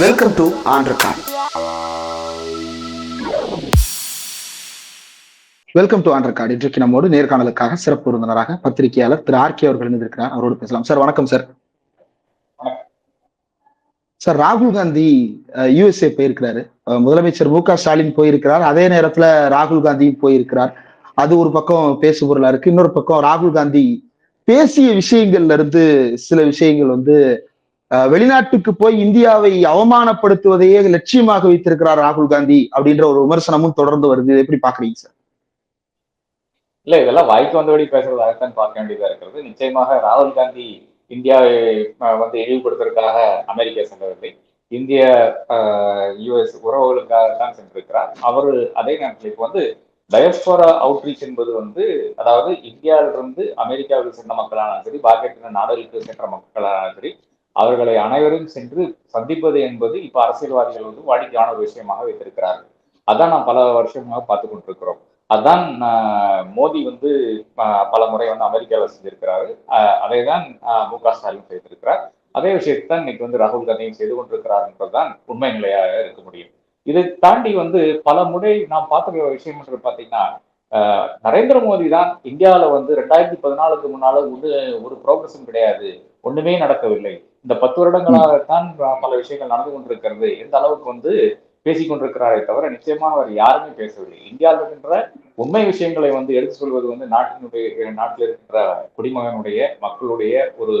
Welcome to ஆண்ட்ரகான் welcome to ஆண்ட்ரகார்டு இன்றைக்கு நம்மோடு நேர்காணலுக்காக சிறப்பு விருந்தினராக பத்திரிகையாளர் திரு ஆர்கே அவர்கள் இருந்திருக்கிறார் அவரோடு பேசலாம். சார் வணக்கம் சார். சார் ராகுல் காந்தி யுஎஸ்ஏ போயிருக்கிறாரு. முதலமைச்சர் மு க ஸ்டாலின் போயிருக்கிறார். அதே நேரத்துல ராகுல் காந்தியும் போயிருக்கிறார். அது ஒரு பக்கம் பேசு பொருளா இருக்கு. இன்னொரு பக்கம் ராகுல் காந்தி பேசிய விஷயங்கள்ல இருந்து சில விஷயங்கள் வந்து வெளிநாட்டுக்கு போய் இந்தியாவை அவமானப்படுத்துவதையே லட்சியமாக வைத்திருக்கிறார் ராகுல் காந்தி அப்படின்ற ஒரு விமர்சனமும் தொடர்ந்து வருது. இதை எப்படி பாக்குறீங்க சார்? இல்ல இதெல்லாம் வாய்க்கு வந்தபடி பேசுறதாகத்தான் பார்க்க வேண்டியதா இருக்கிறது. நிச்சயமாக ராகுல் காந்தி இந்தியாவை வந்து இழிவுபடுத்துவதற்காக அமெரிக்கா சென்றதில்லை. இந்திய யுஎஸ் உறவுகளுக்காக தான் சென்றிருக்கிறார். அவர் அதே நேரத்தில் இப்போ வந்து டயஸ்போரா அவுட்ரீச் என்பது வந்து அதாவது இந்தியாவிலிருந்து அமெரிக்காவுக்கு சென்ற மக்களானாலும் சரி பாக்கெட்டின நாடுகளுக்கு சென்ற மக்களானாலும் சரி அவர்களை அனைவரும் சென்று சந்திப்பது என்பது இப்ப அரசியல்வாதிகள் வந்து வாடிக்கையான ஒரு விஷயமாக வைத்திருக்கிறார்கள். அதான் நான் பல வருஷமாக பார்த்து கொண்டிருக்கிறோம். அதான் மோடி வந்து பல முறை வந்து அமெரிக்காவில் செஞ்சிருக்கிறாரு. ஆஹ், அதை தான் மு க ஸ்டாலின் செய்திருக்கிறார். அதே விஷயத்தை தான் இன்னைக்கு வந்து ராகுல் காந்தியும் செய்து கொண்டிருக்கிறார் என்பதுதான் உண்மை நிலையாக இருக்க முடியும். இதை தாண்டி வந்து பல முறை நாம் பார்த்த விஷயம் என்று பார்த்தீங்கன்னா நரேந்திர மோடி தான் இந்தியாவில் வந்து ரெண்டாயிரத்தி பதினாலுக்கு முன்னால ஒரு ஒரு ப்ரோக்ரஸும் கிடையாது. ஒண்ணுமே நடக்கவில்லை. இந்த பத்து வருடங்களாகத்தான் பல விஷயங்கள் நடந்து கொண்டிருக்கிறது. எந்த அளவுக்கு வந்து பேசிக் கொண்டிருக்கிறாரே தவிர நிச்சயமாக அவர் யாருமே பேசவில்லை. இந்தியாவில் இருக்கின்ற உண்மை விஷயங்களை வந்து எடுத்து சொல்வது வந்து நாட்டினுடைய நாட்டில் இருக்கிற குடிமகனுடைய மக்களுடைய ஒரு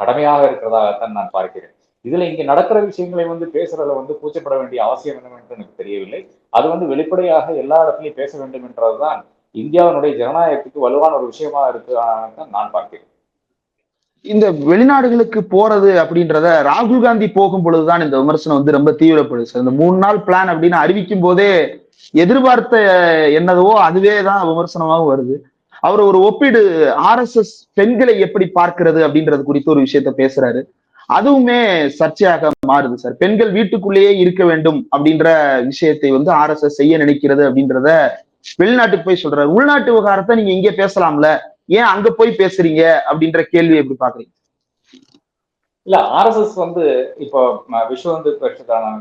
கடமையாக இருக்கிறதாகத்தான் நான் பார்க்கிறேன். இதுல இங்க நடக்கிற விஷயங்களை வந்து பேசுறதுல வந்து கூச்சப்பட வேண்டிய அவசியம் என்னவென்று எனக்கு தெரியவில்லை. அது வந்து வெளிப்படையாக எல்லா இடத்துலையும் பேச வேண்டும் என்றதுதான் இந்தியாவினுடைய ஜனநாயகத்துக்கு வலுவான ஒரு விஷயமா இருக்கு தான் நான் பார்க்கிறேன். இந்த வெளிநாடுகளுக்கு போறது அப்படின்றத ராகுல் காந்தி போகும் பொழுதுதான் இந்த விமர்சனம் வந்து ரொம்ப தீவிரப்படுது. சார் இந்த மூணு நாள் பிளான் அப்படின்னு அறிவிக்கும் போதே எதிர்பார்த்த என்னதவோ அதுவே தான் விமர்சனமாகவும் வருது. அவர் ஒரு ஒப்பீடு ஆர்எஸ்எஸ் பெண்களை எப்படி பார்க்கிறது அப்படின்றது குறித்து ஒரு விஷயத்த பேசுறாரு. அதுவுமே சர்ச்சையாக மாறுது சார். பெண்கள் வீட்டுக்குள்ளேயே இருக்க வேண்டும் அப்படின்ற விஷயத்தை வந்து ஆர்எஸ்எஸ் செய்ய நினைக்கிறது அப்படின்றத வெளிநாட்டுக்கு போய் சொல்றாரு. உள்நாட்டு விவகாரத்தை நீங்க இங்கே பேசலாம்ல. ஏன் அங்க போய் பேசுறீங்க அப்படின்ற கேள்வி எப்படி பாக்குறீங்க? இல்ல ஆர்எஸ்எஸ் வந்து இப்போ ம, விஸ்வ இந்து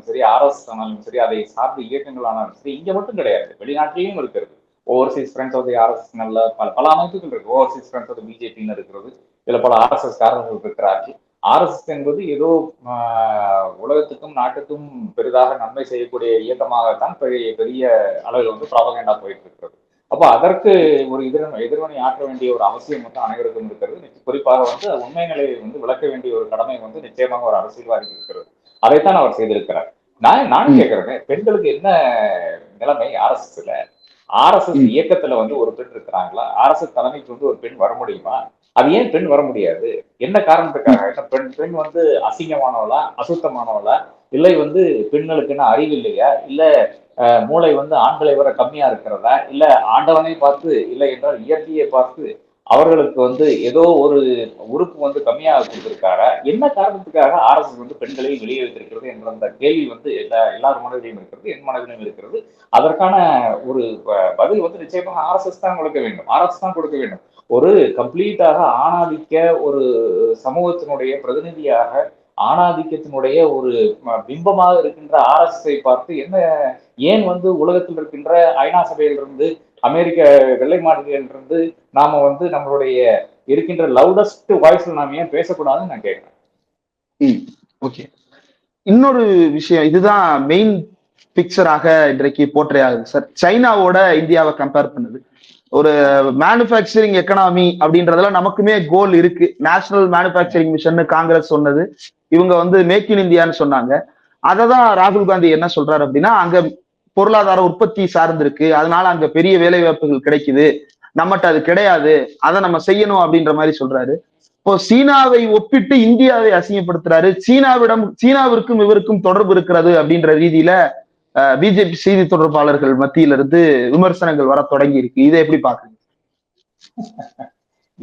சரி ஆர்எஸ்எஸ் ஆனாலும் சரி அதை சார்ந்த இயக்கங்கள் ஆனாலும் சரி இங்க மட்டும் கிடையாது. வெளிநாட்டிலையும் இருக்கிறது. Overseas friends of the RSS நல்ல பல பல அமைப்புகள் இருக்கு. ஓவர்சீஸ் ஃப்ரெண்ட்ஸ் ஆஃப் பிஜேபின்னு இருக்கிறது. இதுல பல ஆர்எஸ்எஸ் காரர்கள் இருக்கிறார்கள். ஆர்எஸ்எஸ் என்பது ஏதோ ஆஹ், உலகத்துக்கும் நாட்டுக்கும் பெரிதாக நன்மை செய்யக்கூடிய இயக்கமாகத்தான் பெரிய பெரிய அளவில் வந்து பிரபகண்டா போயிட்டு இருக்கிறது. அப்போ அதற்கு ஒரு எதிர் எதிர்வினை ஆற்ற வேண்டிய ஒரு அவசியம் வந்து அனைவருக்கும் இருக்கிறது. குறிப்பாக வந்து உண்மை நிலையை வந்து விளக்க வேண்டிய ஒரு கடமை வந்து நிச்சயமாக ஒரு அரசியல்வாதிக்கு இருக்கிறது. அதைத்தான் அவர் செய்திருக்கிறார். நான் நானும் ம். கேட்கிறேன் பெண்களுக்கு என்ன நிலைமை? ஆர்எஸ்எஸ்ல ஆர்எஸ்எஸ். இயக்கத்துல வந்து ஒரு பெண் இருக்கிறாங்களா? ஆர்எஸ்எஸ் தலைமைக்கு வந்து ஒரு பெண் வர முடியுமா? அது ஏன் பெண் வர முடியாது? என்ன காரணத்துக்காக? பெண் பெண் வந்து அசிங்கமானவளா? அசுத்தமானவளா? இல்லை வந்து பெண்களுக்குன்னு அறிவு இல்லையா? இல்ல மூளை வந்து ஆண்களை விட கம்மியா இருக்கிறதா? இல்ல ஆண்டவனை பார்த்து இல்லை என்றால் இயற்கையை பார்த்து அவர்களுக்கு வந்து ஏதோ ஒரு உறுப்பு வந்து கம்மியாக கொடுத்திருக்காரா? என்ன காரணத்துக்காக ஆர்எஸ்எஸ் வந்து பெண்களை வெளியே வைத்திருக்கிறது என்ற அந்த கேள்வி வந்து எல்லா எல்லார் மனதிலையும் இருக்கிறது என் மனதிலும் இருக்கிறது. அதற்கான ஒரு ப- பதில் வந்து நிச்சயமாக ஆர்எஸ்எஸ் தான் கொடுக்க வேண்டும். ஆர்எஸ் தான் கொடுக்க வேண்டும். ஒரு கம்ப்ளீட்டாக ஆணாதிக்க ஒரு சமூகத்தினுடைய பிரதிநிதியாக ஆணாதிக்கத்தினுடைய ஒரு பிம்பமாக இருக்கின்ற ஆர்எஸ்எஸ்ஐ பார்த்து என்ன ஏன் வந்து உலகத்தில் இருக்கின்ற ஐநா சபையிலிருந்து அமெரிக்க வெள்ளை மாளிகையிலிருந்து நாம வந்து நம்மளுடைய இருக்கின்ற லவுடஸ்ட் வாய்ஸ்ல நாம ஏன் பேசக்கூடாதுன்னு நான் கேட்கிறேன். ஓகே இன்னொரு விஷயம் இதுதான் மெயின் பிக்சராக இன்றைக்கு போற்றே ஆகுது. சார் சைனாவோட இந்தியாவை கம்பேர் பண்ணுது. ஒரு மேனுஃபேக்சரிங் எக்கனாமி அப்படின்றதுல நமக்குமே கோல் இருக்கு. நேஷனல் மேனுஃபேக்சரிங் மிஷன் காங்கிரஸ் சொன்னது. இவங்க வந்து மேக் இன் இந்தியான்னு சொன்னாங்க. அதை தான் ராகுல் காந்தி என்ன சொல்றாரு அப்படின்னா அங்க பொருளாதார உற்பத்தி சார்ந்திருக்கு. அதனால அங்க பெரிய வேலை வாய்ப்புகள் கிடைக்குது. நம்மகிட்ட அது கிடையாது. அதை நம்ம செய்யணும் அப்படின்ற மாதிரி சொல்றாரு. இப்போ சீனாவை ஒப்பிட்டு இந்தியாவை அசிங்கப்படுத்துறாரு. சீனாவிடம் சீனாவிற்கும் இவருக்கும் தொடர்பு இருக்கிறது அப்படின்ற ரீதியில பிஜேபி செய்தி தொடர்பாளர்கள் மத்தியில இருந்து விமர்சனங்கள் வர தொடங்கி இருக்கு இதை எப்படி பாக்குறீங்க?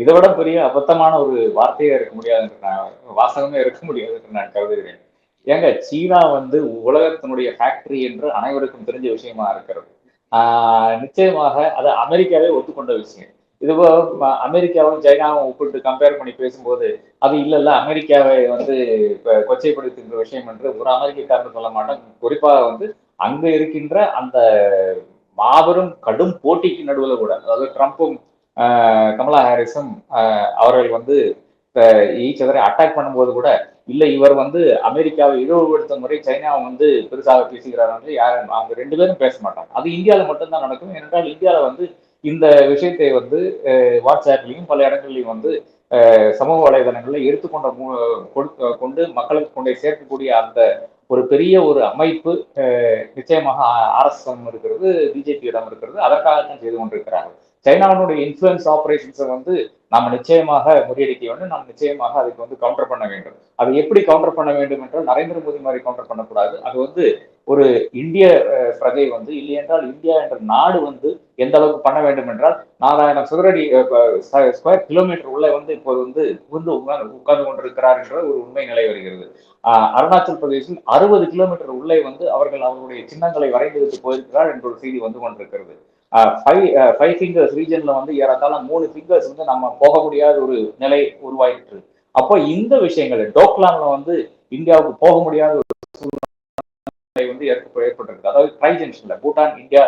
இதை விட பெரிய அபத்தமான ஒரு வார்த்தையா இருக்க முடியாது நான் வாசகமே இருக்க முடியாது நான் கருதுகிறேன். ஏங்க சீனா வந்து உலகத்தினுடைய ஃபேக்டரி என்று அனைவருக்கும் தெரிஞ்ச விஷயமா இருக்கிறது. ஆஹ் நிச்சயமாக அது அமெரிக்காவே ஒத்துக்கொண்ட விஷயம். இதுவோ அமெரிக்காவும் சைனாவும் ஒப்பிட்டு கம்பேர் பண்ணி பேசும்போது அது இல்ல இல்ல அமெரிக்காவை வந்து கொச்சைப்படுத்துகின்ற விஷயம் என்று ஒரு அமெரிக்கக்காரன் சொல்ல மாட்டேன். குறிப்பாக வந்து அங்க இருக்கின்ற அந்த மாபெரும் கடும் போட்டிக்கு நடுவில் கூட அதாவது ட்ரம்ப்பும் கமலா ஹாரிஸும் அவர்கள் வந்து ஈச் அதரை அட்டாக் பண்ணும்போது கூட இல்ல இவர் வந்து அமெரிக்காவை இழிவுபடுத்த முறை சைனாவை வந்து பெருசாக பேசுகிறார் என்று யாரும் அவங்க ரெண்டு பேரும் பேச மாட்டாங்க. அது இந்தியாவில் மட்டும்தான் நடக்கும். ஏனென்றால் இந்தியாவில் வந்து இந்த விஷயத்தை வந்து அஹ், வாட்ஸ்அப்லயும் பல இடங்கள்லையும் வந்து சமூக வலைதளங்களில் எடுத்துக்கொண்ட மு- கொடுக்க- கொண்டு மக்களுக்கு கொண்டே சேர்க்கக்கூடிய அந்த ஒரு பெரிய ஒரு அமைப்பு அஹ், நிச்சயமாக ஆர்எஸ்எம் இருக்கிறது பிஜேபியிடம் இருக்கிறது. அதற்காகத்தான் செய்து கொண்டிருக்கிறார்கள். சைனாவினுடைய இன்ஃபுளுன்ஸ் ஆப்ரேஷன்ஸை வந்து நாம நிச்சயமாக முறியடிக்க வேண்டும். நாம் நிச்சயமாக அதுக்கு வந்து கவுண்டர் பண்ண வேண்டும். அது எப்படி கவுண்டர் பண்ண வேண்டும் என்றால் நரேந்திர மோடி மாதிரி கவுண்டர் பண்ணக்கூடாது. அது வந்து ஒரு இந்திய பிரஜை வந்து இல்லை என்றால் இந்தியா என்ற நாடு வந்து எந்த அளவுக்கு பண்ண வேண்டும் என்றால் நாலாயிரம் சதுரடி ஸ்கொயர் கிலோமீட்டர் உள்ள வந்து இப்போது வந்து புகுந்து உட்கார்ந்து உட்கார்ந்து கொண்டிருக்கிறார் என்ற ஒரு உண்மை நிலை வருகிறது. அருணாச்சல் பிரதேசில் அறுபது கிலோமீட்டர் உள்ளே வந்து அவர்கள் அவர்களுடைய சின்னங்களை வரைந்து விட்டு போயிருக்கிறார் என்ற ஒரு செய்தி வந்து கொண்டிருக்கிறது. ஃபைவ் ஃபைவ் ஃபிங்கர்ஸ் ரீஜன்ல வந்து ஏறத்தாழ மூணு ஃபிங்கர்ஸ் வந்து நம்ம போக முடியாத ஒரு நிலை உருவாயிட்டு அப்போ இந்த விஷயங்கள் டோக்லாம்ல வந்து இந்தியாவுக்கு போக முடியாத ஒரு சூழ்நிலை வந்து ஏற்ப- ஏற்பட்டிருக்கு. அதாவது ட்ரை ஜங்ஷன்ல பூட்டான் இந்தியா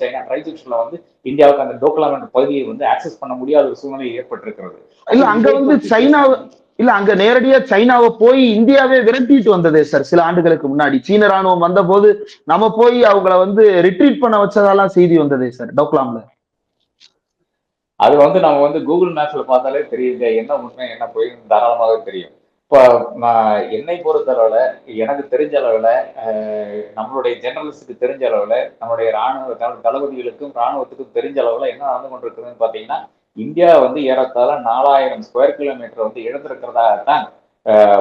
சைனா ட்ரை ஜங்ஷன்ல வந்து இந்தியாவுக்கு அந்த டோக்லாம் என்ற பகுதியை வந்து ஆக்சஸ் பண்ண முடியாத ஒரு சூழ்நிலை ஏற்பட்டிருக்கிறது. இல்ல அங்க வந்து சைனாவை இல்ல அங்க நேரடியா சைனாவை போய் இந்தியாவே விரட்டிட்டு வந்ததே சார் சில ஆண்டுகளுக்கு முன்னாடி. சீன ராணுவம் வந்த போது நம்ம போய் அவங்கள வந்து ரிட்ரீட் பண்ண வச்சதெல்லாம் செய்தி வந்ததே சார் டோக்லாம்ல. அது வந்து நம்ம வந்து கூகுள் மேப்ஸ்ல பார்த்தாலே தெரியுது என்ன உண்மை என்ன போய் தாராளமாக தெரியும். இப்போ நான் என்னை பொறுத்தளவுல எனக்கு தெரிஞ்ச அளவுல நம்மளுடைய ஜெர்னலிஸ்டுக்கு தெரிஞ்ச அளவுல நம்மளுடைய ராணுவ தளபதிகளுக்கும் ராணுவத்துக்கும் தெரிஞ்ச அளவுல என்ன நடந்து கொண்டிருக்குதுன்னு பாத்தீங்கன்னா இந்தியா வந்து ஏறத்தாழ நாலாயிரம் ஸ்கொயர் கிலோமீட்டர் வந்து இழந்திருக்கிறதாகத்தான்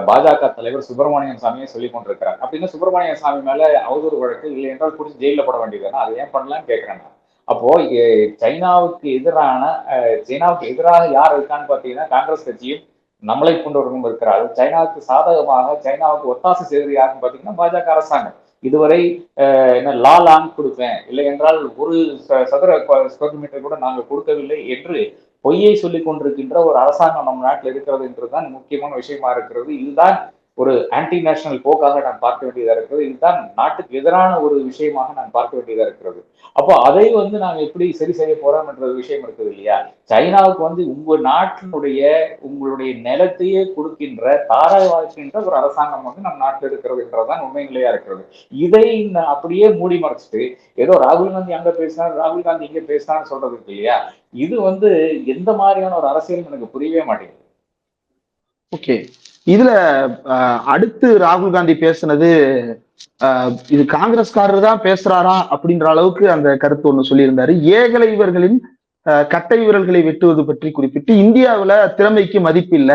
பாஜக தலைவர் சுப்பிரமணியன் சாமியை சொல்லி கொண்டிருக்கிறார். அப்படின்னா சுப்பிரமணியன் சாமி மேல அவதூறு வழக்கு இல்லை என்றால் பிடிச்சி ஜெயில போட வேண்டியதுதானே அதை ஏன் பண்ணலாம்னு கேட்கிறேன் அப்போ சைனாவுக்கு எதிரான சைனாவுக்கு எதிராக யார் இருக்கான்னு பாத்தீங்கன்னா காங்கிரஸ் கட்சியும் நம்மளை கொண்டவர்களும் இருக்கிறார்கள். சைனாவுக்கு சாதகமாக சைனாவுக்கு ஒத்தாசை செய்வது யாருன்னு பாத்தீங்கன்னா பாஜக அரசாங்கம். இதுவரை என்ன லா லாங் கொடுப்பேன் இல்லை என்றால் ஒரு ச- சதுர ஸ்கொயர் மீட்டர் கூட நாங்கள் கொடுக்கவில்லை என்று பொய்யை சொல்லிக் கொண்டிருக்கின்ற ஒரு அரசாங்கம் நம்ம நாட்டில் இருக்கிறது என்றுதான் முக்கியமான விஷயமா இருக்கிறது. இதுதான் ஒரு ஆன்டி நேஷனல் போக்காக நான் பார்க்க வேண்டியதாக இருக்கிறது. இதுதான் நாட்டுக்கு எதிரான ஒரு விஷயமாக நான் பார்க்க வேண்டியதாக இருக்கிறது. அப்போ அதை வந்து நாங்கள் எப்படி சரி செய்ய போறோம் என்ற ஒரு விஷயம் இருக்குது இல்லையா? சைனாவுக்கு வந்து உங்கள் நாட்டினுடைய உங்களுடைய நிலத்தையே கொடுக்கின்ற தாராய் வாழ்க்கின்ற ஒரு அரசாங்கம் வந்து நம் நாட்டில் இருக்கிறது என்றதான் உண்மை நிலையா இருக்கிறது. இதை அப்படியே மூடி மறைச்சிட்டு ஏதோ ராகுல் காந்தி அங்கே பேசினார் ராகுல் காந்தி இங்கே பேசினான்னு சொல்றது இருக்கு இல்லையா? இது வந்து எந்த மாதிரியான ஒரு அரசியல் எனக்கு புரியவே மாட்டேங்குது. ஓகே. இதுல அடுத்து ராகுல் காந்தி பேசுனது இது காங்கிரஸ்காரர் தான் பேசுறாரா அப்படின்ற அளவுக்கு அந்த கருத்து ஒண்ணு சொல்லியிருந்தாரு. ஏகலை இவர்களின் கட்டை விரல்களை வெட்டுவது பற்றி குறிப்பிட்டு இந்தியாவுல திறமைக்கு மதிப்பு இல்ல.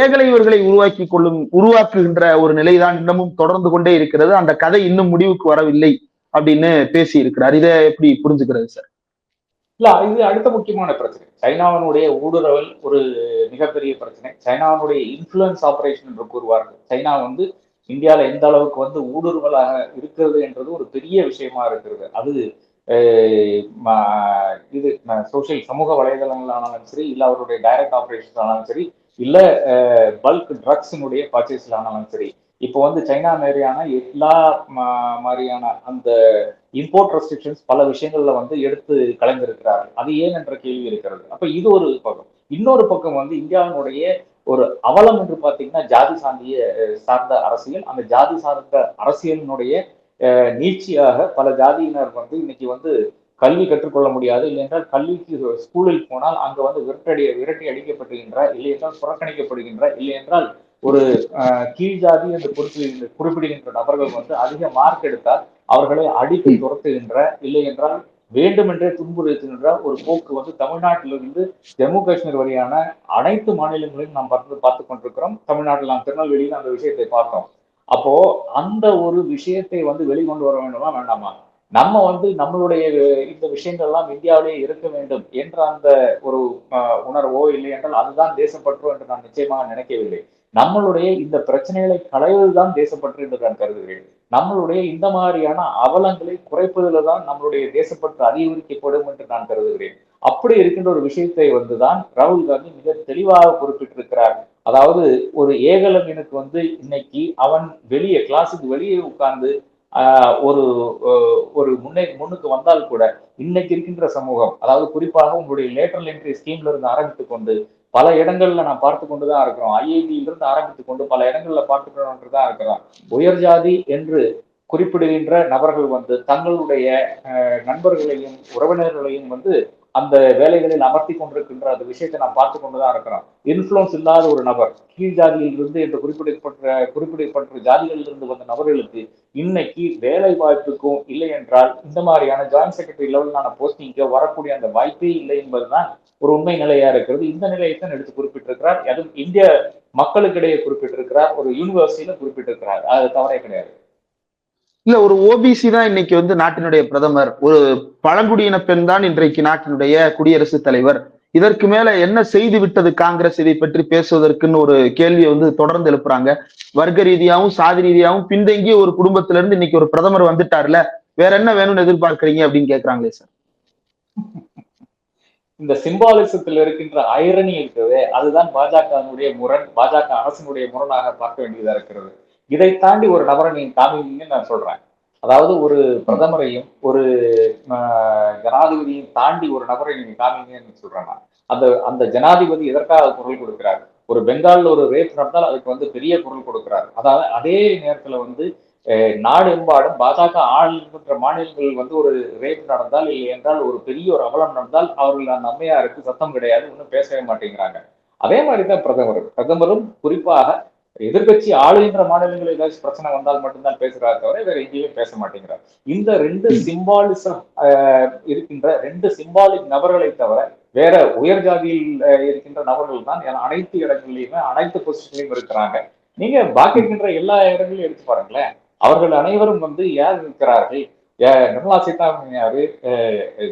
ஏகலை இவர்களை உருவாக்கி கொள்ளும் உருவாக்குகின்ற ஒரு நிலைதான் இன்னமும் தொடர்ந்து கொண்டே இருக்கிறது. அந்த கதை இன்னும் முடிவுக்கு வரவில்லை அப்படின்னு பேசி இருக்கிறார் இதை எப்படி புரிஞ்சுக்கிறது சார்? இல்ல இது அடுத்த முக்கியமான பிரச்சனை. சைனாவினுடைய ஊடுருவல் ஒரு மிகப்பெரிய பிரச்சனை. சைனாவினுடைய இன்ஃபுளுன்ஸ் ஆபரேஷன் என்று கூறுவார்கள். சைனா வந்து இந்தியாவில் எந்த அளவுக்கு வந்து ஊடுருவலாக இருக்கிறது என்றது ஒரு பெரிய விஷயமா இருக்கிறது. அது இது சோசியல் சமூக வலைதளங்களானாலும் சரி இல்ல அவருடைய டைரக்ட் ஆபரேஷன்ஸ் ஆனாலும் சரி இல்ல பல்க் ட்ரக்ஸினுடைய பர்ச்சேஸ்ல ஆனாலும் சரி. இப்போ வந்து சைனா மாதிரியான எல்லா மாதிரியான அந்த இம்போர்ட் ரெஸ்ட்ரிக்ஷன்ஸ் பல விஷயங்கள்ல வந்து எடுத்து கலைந்திருக்கிறார்கள். அது ஏன் என்ற கேள்வி இருக்கிறது. அப்ப இது ஒரு பக்கம். இன்னொரு பக்கம் வந்து இந்தியாவினுடைய ஒரு அவலம் என்று பார்த்தீங்கன்னா ஜாதி சார்ந்திய சார்ந்த அரசியல். அந்த ஜாதி சார்ந்த அரசியலினுடைய நீட்சியாக பல ஜாதியினர் வந்து இன்னைக்கு வந்து கல்வி கற்றுக்கொள்ள முடியாது. இல்லையென்றால் கல்விக்கு ஸ்கூலில் போனால் அங்க வந்து விரட்டடி விரட்டி அடிக்கப்படுகின்ற இல்லையென்றால் புறக்கணிக்கப்படுகின்ற இல்லையென்றால் ஒரு அஹ், கீழ் ஜாதி என்று குறிப்பிடுகின்ற குறிப்பிடுகின்ற நபர்கள் வந்து அதிக மார்க் எடுத்தால் அவர்களை அடித்து துரத்துகின்ற இல்லை என்றால் வேண்டுமென்றே துன்புறுத்துகின்ற ஒரு போக்கு வந்து தமிழ்நாட்டிலிருந்து ஜம்மு காஷ்மீர் வழியான அனைத்து மாநிலங்களையும் நாம் பார்த்து பார்த்து கொண்டிருக்கிறோம். தமிழ்நாட்டில் நாம் திருநெல்வேலியில் அந்த விஷயத்தை பார்த்தோம். அப்போ அந்த ஒரு விஷயத்தை வந்து வெளிக்கொண்டு வர வேண்டுமா வேண்டாமா? நம்ம வந்து நம்மளுடைய இந்த விஷயங்கள் எல்லாம் இந்தியாவிலேயே இருக்க வேண்டும் என்ற அந்த ஒரு உணர்வோ இல்லை என்றால் அதுதான் தேசப்பற்றோ என்று நான் நிச்சயமாக நினைக்கவில்லை. நம்மளுடைய இந்த பிரச்சனைகளை களைவதுதான் தேசப்பற்று என்று நான் கருதுகிறேன். நம்மளுடைய இந்த மாதிரியான அவலங்களை குறைப்பதில் தான் நம்மளுடைய தேசப்பற்று அதிகரிக்கப்படும் என்று நான் கருதுகிறேன். அப்படி இருக்கின்ற ஒரு விஷயத்தை வந்துதான் ராகுல் காந்தி மிக தெளிவாக குறிப்பிட்டிருக்கிறார். அதாவது ஒரு ஏகலவீனுக்கு வந்து இன்னைக்கு அவன் வெளியே கிளாஸுக்கு வெளியே உட்கார்ந்து ஆஹ் ஒரு ஒரு முன்னே முன்னுக்கு வந்தால் கூட இன்னைக்கு இருக்கின்ற சமூகம் அதாவது குறிப்பாக உங்களுடைய லேட்டரல் என்ட்ரி ஸ்கீம்ல இருந்து ஆரம்பித்துக் கொண்டு பல இடங்கள்ல நான் பார்த்து கொண்டுதான் இருக்கிறோம். ஐஐடியில இருந்து ஆரம்பித்துக் கொண்டு பல இடங்கள்ல பார்த்து கொண்டு தான் இருக்கிறோம். உயர் ஜாதி என்று குறிப்பிடுகின்ற நபர்கள் வந்து தங்களுடைய அஹ், நண்பர்களையும் உறவினர்களையும் வந்து அந்த வேலைகளில் அமர்த்தி கொண்டிருக்கின்ற அந்த விஷயத்தை நாம் பார்த்து கொண்டுதான் இருக்கிறோம். இன்ஃபுளுன்ஸ் இல்லாத ஒரு நபர் கீழ் ஜாதியில் இருந்து என்று குறிப்பிடப்பட்ட குறிப்பிடப்பட்ட ஜாதிகளில் இருந்து வந்த நபர்களுக்கு இன்னைக்கு வேலை வாய்ப்புக்கும் இல்லை என்றால் இந்த மாதிரியான ஜாயின்ட் செக்ரட்டரி லெவலான போஸ்டிங்க வரக்கூடிய அந்த வாய்ப்பே இல்லை என்பதுதான் ஒரு உண்மை நிலையா இருக்கிறது. இந்த நிலையை தான் எடுத்து குறிப்பிட்டிருக்கிறார். அதுவும் இந்திய மக்களுக்கிடையே குறிப்பிட்டிருக்கிறார். ஒரு யூனிவர்சிட்டியில குறிப்பிட்டிருக்கிறார். அது தவறே கிடையாது. இல்ல ஒரு ஓபிசி தான் இன்னைக்கு வந்து நாட்டினுடைய பிரதமர். ஒரு பழங்குடியின பெண் தான் இன்றைக்கு நாட்டினுடைய குடியரசுத் தலைவர். இதற்கு மேல என்ன செய்து விட்டது காங்கிரஸ்? இதை பற்றி பேசுவதற்குன்னு ஒரு கேள்வியை வந்து தொடர்ந்து எழுப்புறாங்க. வர்க்க ரீதியாவும் சாதி ரீதியாவும் பின்தங்கிய ஒரு குடும்பத்துல இருந்து இன்னைக்கு ஒரு பிரதமர் வந்துட்டார்ல. வேற என்ன வேணும்னு எதிர்பார்க்கறீங்க அப்படின்னு கேக்குறாங்களே சார். இந்த சிம்பாலிசத்தில் இருக்கின்ற ஐரணி இருக்கிறது அதுதான் பாஜகவினுடைய முரண் பாஜக அரசினுடைய முரணாக பார்க்க வேண்டியதா இருக்கிறது. இதை தாண்டி ஒரு நபரை நீங்க காமிங்கன்னு நான் சொல்றேன். அதாவது ஒரு பிரதமரையும் ஒரு ஜனாதிபதியையும் ஜனாதிபதியும் தாண்டி ஒரு நபரை நீங்க காமிங்கன்னு சொல்றேன் நான். அந்த அந்த ஜனாதிபதி எதற்காக குரல் கொடுக்கிறார்? ஒரு பெங்கால்ல ஒரு ரேப் நடந்தால் அதுக்கு வந்து பெரிய குரல் கொடுக்கிறார். அதாவது அதே நேரத்துல வந்து நாடு எம்பாடும் பாஜக ஆளுகின்ற மாநிலங்கள் வந்து ஒரு ரேப் நடந்தால் இல்லை என்றால் ஒரு பெரிய ஒரு அவலம் நடந்தால் அவர்கள் அந்த அம்மையாருக்கு சத்தம் கிடையாது ஒன்றும் பேசவே மாட்டேங்கிறாங்க. அதே மாதிரி தான் பிரதமர் பிரதமரும் குறிப்பாக எதிர்க்கட்சி ஆளுகின்ற மாநிலங்களில் ஏதாச்சும் பிரச்சனை வந்தால் மட்டும்தான் பேசுறாரு தவிர வேற எங்கேயுமே பேச மாட்டேங்கிறார். இந்த ரெண்டு சிம்பாலிசம் இருக்கின்ற ரெண்டு சிம்பாலிக் நபர்களை தவிர வேற உயர் ஜாதியில் இருக்கின்ற நபர்கள் தான் அனைத்து இடங்களிலுமே அனைத்து பொசிஷன்லையும் இருக்கிறாங்க. நீங்க பாக்கி இருக்கின்ற எல்லா இடங்களையும் எடுத்து பாருங்களேன். அவர்கள் அனைவரும் வந்து யார் இருக்கிறார்கள்? நிர்மலா சீதாராமன் யாரு?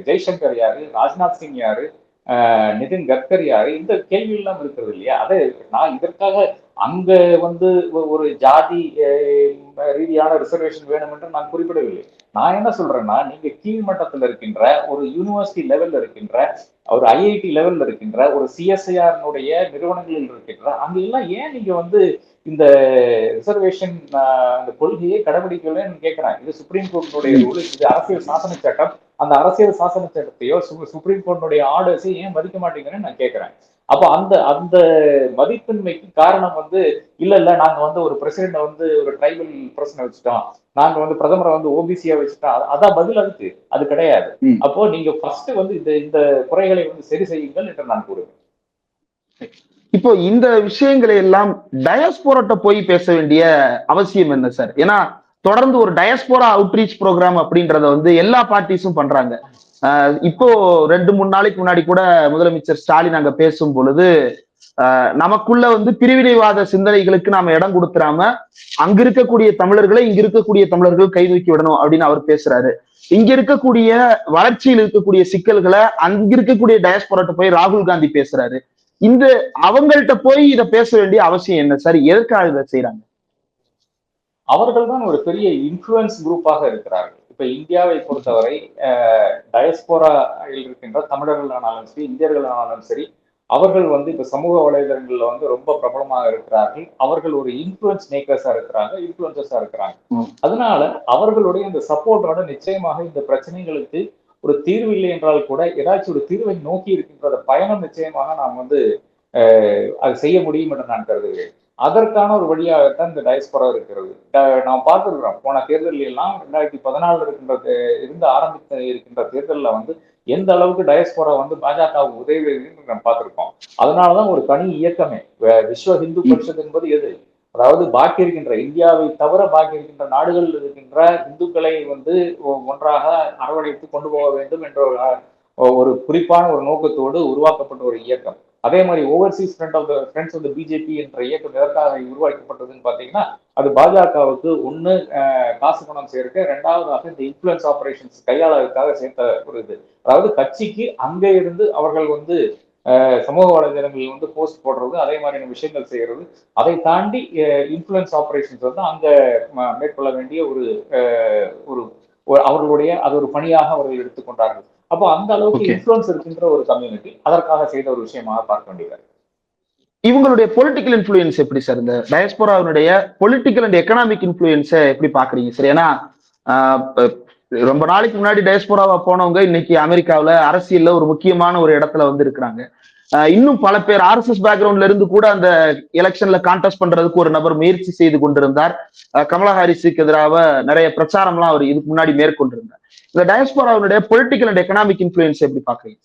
ஜெய்சங்கர் யாரு? ராஜ்நாத் சிங் யாரு? நிதின் கட்கரி யாரு? இந்த கேள்வி எல்லாம் இருக்கிறது இல்லையா? அதை நான் இதற்காக அங்க வந்து ஒரு ஜாதி ரீதியான ரிசர்வேஷன் வேணும் என்று நான் குறிப்பிடவில்லை. நான் என்ன சொல்றேன்னா நீங்க கீழ்மட்டத்தில் இருக்கின்ற ஒரு யூனிவர்சிட்டி லெவல்ல இருக்கின்ற ஒரு ஐஐடி லெவல்ல இருக்கின்ற ஒரு சிஎஸ்ஐஆர்னுடைய நிறுவனங்களில் இருக்கின்ற அங்க எல்லாம் ஏன் நீங்க வந்து இந்த ரிசர்வேஷன் அந்த கொள்கையை கடைபிடிக்கலன்னு கேட்கிறேன் இது சுப்ரீம் கோர்ட்டினுடைய ரூல் இது அரசியல் சாசன சட்டம். அந்த அரசியல் சாசன சட்டத்தையோ சுப்ரீம் கோர்ட்டினுடைய ஆர்டர்ஸை ஏன் மதிக்க மாட்டேங்கிறேன்னு நான் கேட்கிறேன். அப்ப அந்த அந்த மதிப்பின்மைக்கு காரணம் வந்து இல்ல இல்ல நாங்க வந்து ஒரு பிரசிடென்ட் வந்து ஒரு ட்ரைபல் பிரச்சனை வச்சுட்டோம். நாங்க வந்து பிரதமரை வந்து ஓபிசியா வச்சுட்டோம். அது- அதான் பதில் அதுக்கு. அது கிடையாது. அப்போ நீங்க ஃபர்ஸ்ட் வந்து இந்த இந்த குறைகளை வந்து சரி செய்யுங்கள் என்று நான் கூறுவேன். இப்போ இந்த விஷயங்களை எல்லாம் டயஸ்போரட்ட போய் பேச வேண்டிய அவசியம் என்ன சார் ஏன்னா தொடர்ந்து ஒரு டயஸ்போரா அவுட்ரீச் ப்ரோக்ராம் அப்படின்றத வந்து எல்லா பார்ட்டிஸும் பண்றாங்க. இப்போ ரெண்டு மூணு நாளைக்கு முன்னாடி கூட முதலமைச்சர் ஸ்டாலின் அங்க பேசும் பொழுது ஆஹ் நமக்குள்ள வந்து பிரிவினைவாத சிந்தனைகளுக்கு நாம இடம் கொடுத்துறாம அங்க இருக்கக்கூடிய தமிழர்களை இங்க இருக்கக்கூடிய தமிழர்கள் கை தூக்கி விடணும் அப்படின்னு அவர் பேசுறாரு. இங்க இருக்கக்கூடிய வளர்ச்சியில் இருக்கக்கூடிய சிக்கல்களை அங்க இருக்கக்கூடிய டயஸ்போராட்ட போய் ராகுல் காந்தி பேசுறாரு. இந்த அவங்கள்ட்ட போய் இத பேச வேண்டிய அவசியம் என்ன? சார் எதற்காக இதை செய்யறாங்க அவர்கள் தான் ஒரு பெரிய இன்ஃபுளுன்ஸ் குரூப்பாக இருக்கிறார்கள். இப்ப இந்தியாவை பொறுத்தவரை டயஸ்போராவில் இருக்கின்ற தமிழர்களானாலும் சரி இந்தியர்களானாலும் சரி அவர்கள் வந்து இப்ப சமூக வலைதளங்கள்ல வந்து ரொம்ப பிரபலமாக இருக்கிறார்கள். அவர்கள் ஒரு இன்ஃப்ளூயன்ஸ் மேக்கர்ஸா இருக்கிறாங்க இன்ஃப்ளூயன்சஸா இருக்கிறாங்க. அதனால அவர்களுடைய இந்த சப்போர்ட்டோட நிச்சயமாக இந்த பிரச்சனைகளுக்கு ஒரு தீர்வு இல்லை என்றால் கூட ஏதாச்சும் ஒரு தீர்வை நோக்கி இருக்கின்ற பயணம் நிச்சயமாக நாம் வந்து அது செய்ய முடியும் என்று நான் கருதுகிறேன். அதற்கான ஒரு வழியாகத்தான் இந்த டயஸ்பரா இருக்கிறது. நாம் பார்த்துருக்கிறோம் போன தேர்தலில் எல்லாம் ரெண்டாயிரத்தி பதினாலுல இருக்கின்றது இருந்து ஆரம்பித்த இருக்கின்ற தேர்தலில் வந்து எந்த அளவுக்கு டயஸ்போரா வந்து பாஜகவுக்கு உதவி என்று பார்த்திருக்கோம். அதனாலதான் ஒரு தனி இயக்கமே. விஸ்வ ஹிந்து பரிஷத் என்பது எது? அதாவது பாக்கி இருக்கின்ற இந்தியாவை தவிர பாக்கி இருக்கின்ற நாடுகளில் இருக்கின்ற இந்துக்களை வந்து ஒன்றாக அரவணைத்து கொண்டு போக வேண்டும் என்ற ஒரு ஒரு குறிப்பான ஒரு நோக்கத்தோடு உருவாக்கப்பட்ட ஒரு இயக்கம். அதே மாதிரி overseas friend of the friends of the BJP என்ற இயக்கம் எதற்காக உருவாக்கப்பட்டதுன்னு பார்த்தீங்கன்னா அது பாஜகவுக்கு ஒன்று காசு பணம் சேர்க்க ரெண்டாவதாக இந்த இன்ஃபுளுன்ஸ் ஆபரேஷன்ஸ் கையாளதுக்காக சேர்த்த ஒரு இது. அதாவது கட்சிக்கு அங்கே இருந்து அவர்கள் வந்து சமூக வலைதளங்களில் வந்து போஸ்ட் போடுறது அதே மாதிரியான விஷயங்கள் செய்யறது அதை தாண்டி இன்ஃப்ளூயன்ஸ் ஆப்ரேஷன்ஸ் வந்து அங்க மேற்கொள்ள வேண்டிய ஒரு அஹ், ஒரு ஒரு அவர்களுடைய அது ஒரு பணியாக அவர்கள் எடுத்துக்கொண்டார்கள். அப்போ அந்த அளவுக்கு. இன்ஃபுளுன்ஸ் இருக்கின்ற ஒரு கம்யூனிட்டி அதற்காக செய்த ஒரு விஷயமாக பார்க்க வேண்டியது. இவங்களுடைய பொலிட்டிக்கல் இன்ஃப்ளூயன்ஸ் எப்படி சார் இந்த டயஸ்போராவினுடைய பொலிட்டிக்கல் அண்ட் எக்கனாமிக் இன்ஃப்ளூயன்ஸை எப்படி பாக்குறீங்க சார் ஏன்னா ரொம்ப நாளைக்கு முன்னாடி டயஸ்போராவா போனவங்க இன்னைக்கு அமெரிக்காவுல அரசியல்ல ஒரு முக்கியமான ஒரு இடத்துல வந்து இருக்கிறாங்க இன்னும் பல பேர் ஆர்எஸ்எஸ் பேக்ரவுண்ட்ல இருந்து கூட அந்த எலெக்ஷன்ல கான்டெஸ்ட் பண்றதுக்கு ஒரு நபர் முயற்சி செய்து கொண்டிருந்தார். கமலா ஹாரிஸுக்கு எதிராக நிறைய பிரச்சாரம்லாம் அவர் இதுக்கு முன்னாடி மேற்கொண்டிருந்தார். இந்த டயஸ்போராவினுடைய பொலிட்டிக்கல் அண்ட் எக்கனாமிக் இன்ஃபுளுன்ஸ் எப்படி பாக்குறீங்க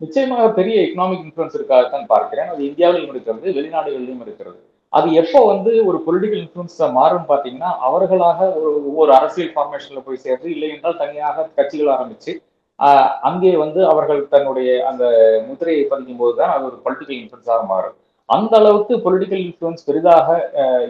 நிச்சயமாக பெரிய எக்கனாமிக் இன்ஃபுளுன்ஸ் இருக்காகத்தான் பார்க்கிறேன். அது இந்தியாவிலும் இருக்கிறது வெளிநாடுகளிலும் இருக்கிறது. அது எப்போ வந்து ஒரு பொலிட்டிக்கல் இன்ஃபுளுன்ஸா மாறும் பாத்தீங்கன்னா அவர்களாக ஒரு ஒவ்வொரு அரசியல் ஃபார்மேஷன்ல போய் சேர்ந்து இல்லை என்றால் தனியாக கட்சிகள் ஆரம்பிச்சு அங்கே வந்து அவர்கள் தன்னுடைய அந்த முத்திரையை பதிக்கும் போதுதான் அது ஒரு பொலிட்டிக்கல் இன்ஃபுளுன்ஸாக மாறும். அந்த அளவுக்கு பொலிட்டிக்கல் இன்ஃபுளுன்ஸ் பெரிதாக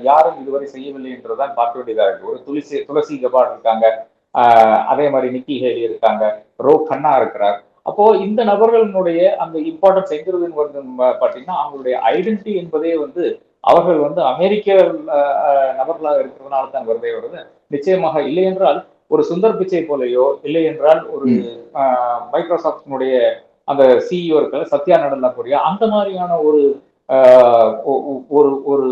யாரும் இதுவரை செய்யவில்லை என்றுதான் பார்க்க வேண்டியதா இருக்கு. ஒரு துளசி துளசி கபாட் இருக்காங்க. ஆஹ் அதே மாதிரி நிக்கி ஹேலி இருக்காங்க. ரோ கண்ணா இருக்கிறார். அப்போ இந்த நபர்களுடைய அந்த இம்பார்ட்டன்ஸ் எங்கிறதுன்னு வருது பாத்தீங்கன்னா அவங்களுடைய ஐடென்டிட்டி என்பதே வந்து அவர்கள் வந்து அமெரிக்க நபர்களாக இருக்கிறதுனால தான் வருதே வருது. நிச்சயமாக இல்லை என்றால் ஒரு சுந்தர் பிச்சை போலையோ இல்லை என்றால் ஒரு மைக்ரோசாப்டினுடைய அந்த சிஇஓ இருக்கிற சத்யா கூடிய அந்த மாதிரியான ஒரு ஒரு ஒரு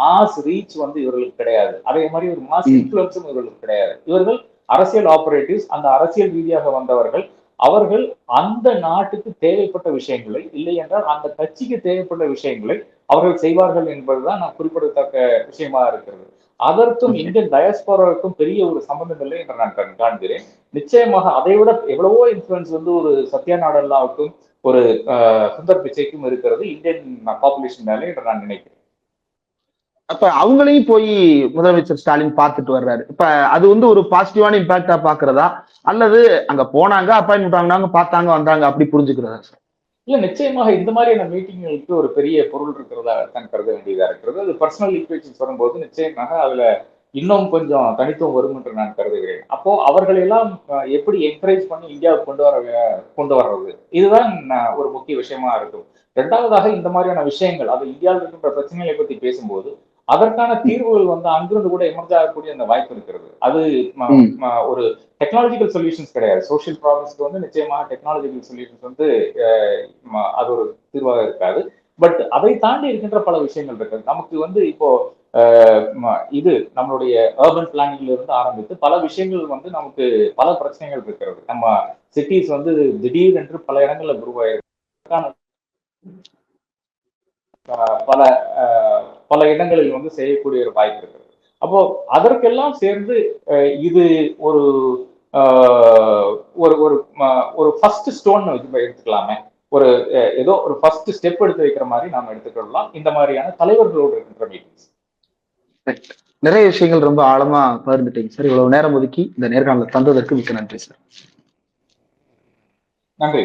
மாஸ் ரீச் வந்து இவர்களுக்கு கிடையாது. அதே மாதிரி ஒரு மாஸ். இன்ஃபுளுன்ஸும் இவர்களுக்கு கிடையாது. இவர்கள் அரசியல் ஆபரேட்டிவ்ஸ் அந்த அரசியல் ரீதியாக வந்தவர்கள். அவர்கள் அந்த நாட்டுக்கு தேவைப்பட்ட விஷயங்களை இல்லை என்றால் அந்த கட்சிக்கு தேவைப்பட்ட விஷயங்களை அவர்கள் செய்வார்கள் என்பதுதான் நான் குறிப்பிடத்தக்க விஷயமா இருக்கிறது. அதற்கும். இந்தியன் டயஸ்போராவுக்கும் பெரிய ஒரு சம்பந்தம் இல்லை என்று நான் கண்- காண்கிறேன். நிச்சயமாக அதை விட எவ்வளவோ இன்ஃபுளுன்ஸ் வந்து ஒரு சத்யா நாடல்லாவுக்கும் ஒரு சுந்தர் பிச்சைக்கும் இருக்கிறது இந்தியன் பாப்புலேஷன் மேலே என்று நான் நினைக்கிறேன். அப்ப அவங்களையும் போய் முதலமைச்சர் ஸ்டாலின் பார்த்துட்டு வர்றாரு. இப்ப அது வந்து ஒரு பாசிட்டிவான இம்பாக்டா பாக்குறதா அல்லது அங்க போனாங்க அப்பாயின்மெண்ட் வாங்கினாங்க பார்த்தாங்க வந்தாங்க அப்படி புரிஞ்சுக்கிறதா சார் இல்ல நிச்சயமாக இந்த மாதிரியான மீட்டிங்களுக்கு ஒரு பெரிய பொருள் இருக்கிறதா தான் கருத வேண்டியதா இருக்கிறது. அது பர்சனல் ஈக்குவேஷன்ஸ் வரும்போது நிச்சயமாக அதுல இன்னும் கொஞ்சம் தனித்துவம் வரும் என்று நான் கருதுகிறேன். அப்போ அவர்களெல்லாம் எப்படி என்கரேஜ் பண்ணி இந்தியாவுக்கு கொண்டு வர கொண்டு வர்றது? இதுதான் ஒரு முக்கிய விஷயமா இருக்கும். இரண்டாவதாக இந்த மாதிரியான விஷயங்கள் அது இந்தியாவில் இருக்கின்ற பிரச்சனைகளை பத்தி பேசும்போது அதற்கான தீர்வுகள் வந்து அங்கிருந்து கூட எமர்ஜ் ஆகக்கூடிய அந்த வாய்ப்பு இருக்கிறது. அது ஒரு டெக்னாலஜிக்கல் சொல்யூஷன்ஸ் கிடையாது. சோஷியல் ப்ராப்ளம்ஸ்க்கு வந்து நிச்சயமாக டெக்னாலஜிக்கல் சொல்யூஷன்ஸ் வந்து அது ஒரு தீர்வாக இருக்காது. பட் அதை தாண்டி இருக்கின்ற பல விஷயங்கள் இருக்குது. நமக்கு வந்து இப்போ இது நம்மளுடைய அர்பன் பிளானிங்ல இருந்து ஆரம்பித்து பல விஷயங்கள் வந்து நமக்கு பல பிரச்சனைகள் இருக்கிறது. நம்ம சிட்டிஸ் வந்து திடீர் என்று பல இடங்கள்ல உருவாயிருக்கு பல பல இடங்களில் வந்து செய்யக்கூடிய ஒரு வாய்ப்பு இருக்கிறது அப்போ அதற்கெல்லாம் சேர்ந்து இது ஒரு ஒரு ஒரு ஒரு ஃபர்ஸ்ட் ஸ்டோன் எடுத்துக்கலாமே. ஒரு ஏதோ ஒரு ஃபர்ஸ்ட் ஸ்டெப் எடுத்து வைக்கிற மாதிரி நாம எடுத்துக்கலாம் இந்த மாதிரியான தலைவர்களோடு இருக்கின்ற மீட்டிங்ஸ் நிறைய விஷயங்கள் ரொம்ப ஆழமா பகிர்ந்துட்டீங்க சார் இவ்வளவு நேரம் ஒதுக்கி இந்த நேர்காணல தந்ததற்கு மிக்க நன்றி சார் நன்றி.